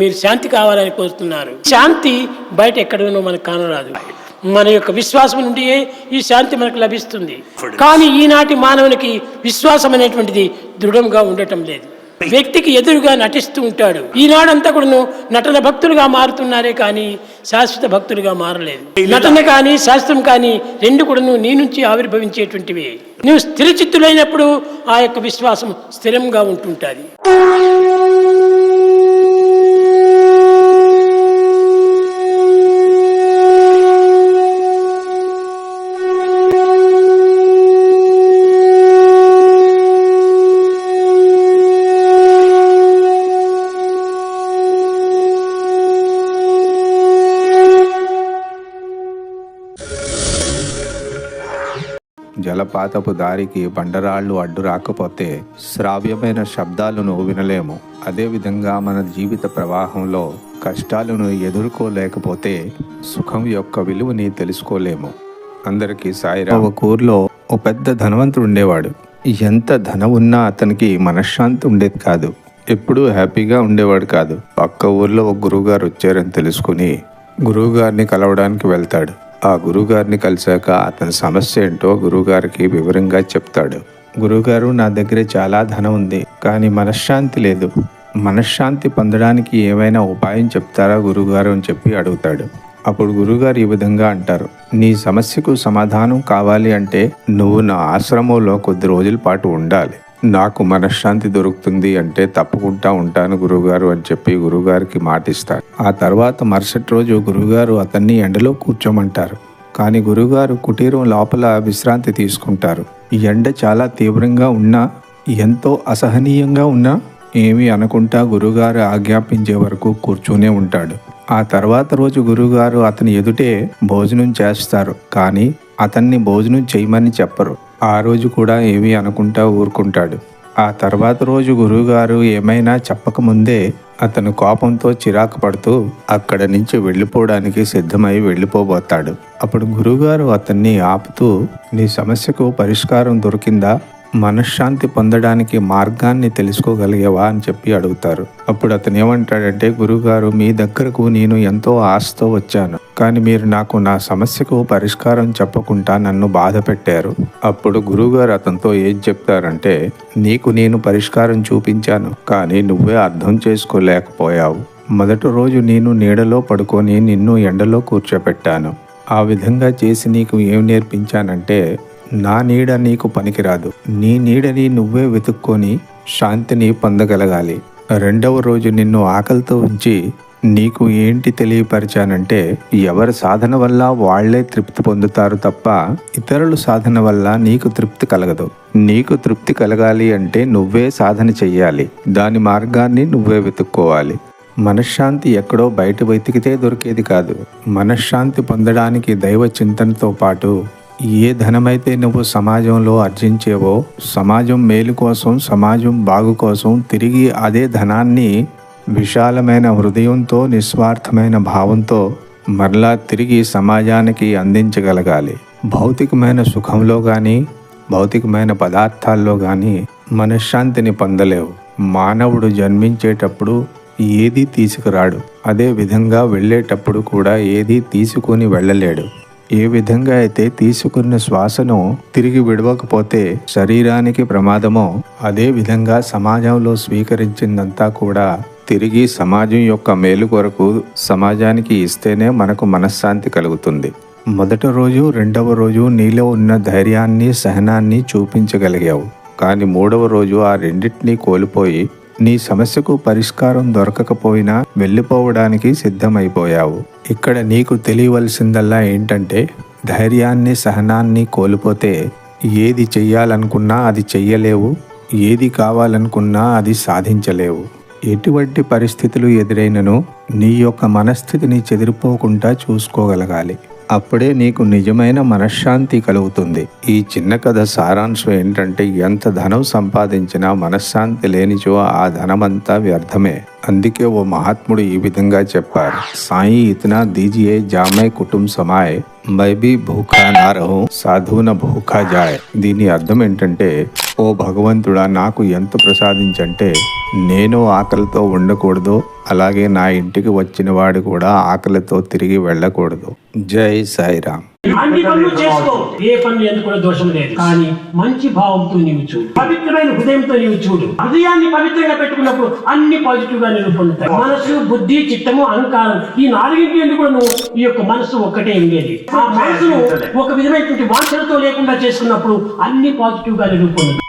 మీరు శాంతి కావాలని కోరుతున్నారు. శాంతి బయట ఎక్కడనో మనకు కానరాదు. మన యొక్క విశ్వాసం నుండియే ఈ శాంతి మనకు లభిస్తుంది. కానీ ఈనాటి మానవునికి విశ్వాసం అనేటువంటిది దృఢంగా ఉండటం లేదు. వ్యక్తికి ఎదురుగా నటిస్తూ ఉంటాడు. ఈనాడంతా కూడాను నటన భక్తులుగా మారుతున్నారే కానీ శాశ్వత భక్తులుగా మారలేదు. నటన కానీ శాస్త్రం కానీ రెండు కూడాను నీ నుంచి ఆవిర్భవించేటువంటివి. నువ్వు స్థిరచిత్తులైనప్పుడు ఆ యొక్క విశ్వాసం స్థిరంగా ఉంటుంటుంది. జలపాతపు దారికి బండరాళ్ళు అడ్డు రాకపోతే శ్రావ్యమైన శబ్దాలను వినలేము. అదేవిధంగా మన జీవిత ప్రవాహంలో కష్టాలను ఎదుర్కోలేకపోతే సుఖం యొక్క విలువని తెలుసుకోలేము. అందరికీ సాయిరావు ఒక ఊర్లో ఓ పెద్ద ధనవంతుడు ఉండేవాడు. ఎంత ధనం ఉన్నా అతనికి మనశ్శాంతి ఉండేది కాదు. ఎప్పుడూ హ్యాపీగా ఉండేవాడు కాదు. పక్క ఊర్లో ఒక గురువుగారు వచ్చారని తెలుసుకుని గురువుగారిని కలవడానికి వెళ్తాడు. ఆ గురువుగారిని కలిశాక అతని సమస్య ఏంటో గురువుగారికి వివరంగా చెప్తాడు. గురువుగారు నా దగ్గర చాలా ధనం ఉంది కానీ మనశ్శాంతి లేదు. మనశ్శాంతి పొందడానికి ఏమైనా ఉపాయం చెప్తారా గురువుగారు అని చెప్పి అడుగుతాడు. అప్పుడు గురుగారు ఈ విధంగా అంటారు. నీ సమస్యకు సమాధానం కావాలి అంటే నువ్వు నా ఆశ్రమంలో కొద్ది రోజుల పాటు ఉండాలి. నాకు మనశ్శాంతి దొరుకుతుంది అంటే తప్పకుండా ఉంటాను గురువుగారు అని చెప్పి గురువుగారికి మాటిస్తారు ఆ తర్వాత మరుసటి రోజు గురువుగారు అతన్ని ఎండలో కూర్చోమంటారు. కానీ గురువుగారు కుటీరం లోపల విశ్రాంతి తీసుకుంటారు. ఈ ఎండ చాలా తీవ్రంగా ఉన్నా ఎంతో అసహనీయంగా ఉన్నా ఏమీ అనుకుంటా గురుగారు ఆజ్ఞాపించే వరకు కూర్చునే ఉంటాడు. ఆ తర్వాత రోజు గురుగారు అతని ఎదుటే భోజనం చేస్తారు. కానీ అతన్ని భోజనం చేయమని చెప్పరు. ఆ రోజు కూడా ఏమీ అనుకుంటా ఊరుకుంటాడు. ఆ తర్వాత రోజు గురువుగారు ఏమైనా చెప్పకముందే అతను కోపంతో చిరాకు పడుతూ అక్కడ నుంచి వెళ్ళిపోవడానికి సిద్ధమై వెళ్ళిపోబోతాడు. అప్పుడు గురువుగారు అతన్ని ఆపుతూ నీ సమస్యకు పరిష్కారం దొరికిందా? మనశ్శాంతి పొందడానికి మార్గాన్ని తెలుసుకోగలిగేవా అని చెప్పి అడుగుతారు. అప్పుడు అతను ఏమంటాడంటే గురుగారు మీ దగ్గరకు నేను ఎంతో ఆశతో వచ్చాను. కానీ మీరు నాకు నా సమస్యకు పరిష్కారం చెప్పకుండా నన్ను బాధ పెట్టారు. అప్పుడు గురువుగారు అతనితో ఏం చెప్తారంటే నీకు నేను పరిష్కారం చూపించాను కానీ నువ్వే అర్థం చేసుకోలేకపోయావు. మొదటి రోజు నేను నీడలో పడుకొని నిన్ను ఎండలో కూర్చోపెట్టాను. ఆ విధంగా చేసి నీకు ఏం నేర్పించానంటే నా నీడ నీకు పనికిరాదు. నీ నీడని నువ్వే వెతుక్కొని శాంతిని పొందగలగాలి. రెండవ రోజు నిన్ను ఆకలితో ఉంచి నీకు ఏంటి తెలియపరిచానంటే ఎవరి సాధన వల్ల వాళ్ళే తృప్తి పొందుతారు తప్ప ఇతరుల సాధన వల్ల నీకు తృప్తి కలగదు. నీకు తృప్తి కలగాలి అంటే నువ్వే సాధన చెయ్యాలి. దాని మార్గాన్ని నువ్వే వెతుక్కోవాలి. మనశ్శాంతి ఎక్కడో బయట వెతికితే దొరికేది కాదు. మనశ్శాంతి పొందడానికి దైవ చింతనతో పాటు ఏ ధనమైతే నువ్వు సమాజంలో ఆర్జించేవో సమాజం మేలు కోసం సమాజం బాగు కోసం తిరిగి అదే ధనాన్ని విశాలమైన హృదయంతో నిస్వార్థమైన భావంతో మరలా తిరిగి సమాజానికి అందించగలగాలి. భౌతికమైన సుఖంలో కానీ భౌతికమైన పదార్థాల్లో కానీ మనశ్శాంతిని పొందలేవు. మానవుడు జన్మించేటప్పుడు ఏదీ తీసుకురాడు. అదే విధంగా వెళ్ళేటప్పుడు కూడా ఏదీ తీసుకొని వెళ్ళలేడు. ఏ విధంగా అయితే తీసుకున్న శ్వాసను తిరిగి విడవకపోతే శరీరానికి ప్రమాదమో అదే విధంగా సమాజంలో స్వీకరించిందంతా కూడా తిరిగి సమాజం యొక్క మేలు కొరకు సమాజానికి ఇస్తేనే మనకు మనశ్శాంతి కలుగుతుంది. మొదటి రోజు రెండవ రోజు నీలో ఉన్న ధైర్యాన్ని సహనాన్ని చూపించగలిగావు. కానీ మూడవ రోజు ఆ రెండింటినీ కోల్పోయి నీ సమస్యకు పరిష్కారం దొరకకపోయినా వెళ్ళిపోవడానికి సిద్ధమైపోయావు. ఇక్కడ నీకు తెలియవలసిందల్లా ఏంటంటే ధైర్యాన్ని సహనాన్ని కోల్పోతే ఏది చెయ్యాలనుకున్నా అది చెయ్యలేవు ఏది కావాలనుకున్నా అది సాధించలేవు. ఎటువంటి పరిస్థితులు ఎదురైనను నీ యొక్క మనస్థితిని చెదిరిపోకుండా చూసుకోగలగాలి. అప్పుడే నీకు నిజమైన మనశ్శాంతి కలుగుతుంది. ఈ చిన్న కథ సారాంశం ఏంటంటే ఎంత ధనం సంపాదించినా మనశ్శాంతి లేనిచో ఆ ధనమంతా వ్యర్థమే. అందుకే ఓ మహాత్ముడు ఈ విధంగా చెప్పారు. సాయి ఇతనా దీజియే జామే కుటుంబ సమాయ్ మై బి భూఖా నా రహూ సాధువున భూఖా జాయ్ దీని అర్థం ఏంటంటే ఓ భగవంతుడా నాకు ఎంత ప్రసాదించంటే నేను ఆకలితో ఉండకూడదు అలాగే నా ఇంటికి వచ్చిన వాడు కూడా ఆకలితో తిరిగి వెళ్ళకూడదు జై సాయిరామ్ అన్ని పనులు చేసుకో. ఏ పనులు ఎందుకు కూడా దోషం లేదు. కానీ మంచి భావంతో నీవు చూడు. పవిత్రమైన హృదయంతో నీవు చూడు. హృదయాన్ని పవిత్రంగా పెట్టుకున్నప్పుడు అన్ని పాజిటివ్గా నేను పొందుతాయి. మనసు బుద్ధి చిత్తము అహంకారం ఈ నాలుగింటి ఎందుకు కూడా నువ్వు ఈ యొక్క మనసు ఒక్కటే ఉండేది. ఆ మనసును ఒక విధమైనటువంటి వాంఛనతో లేకుండా చేసుకున్నప్పుడు అన్ని పాజిటివ్గా నేను పొందుతాయి.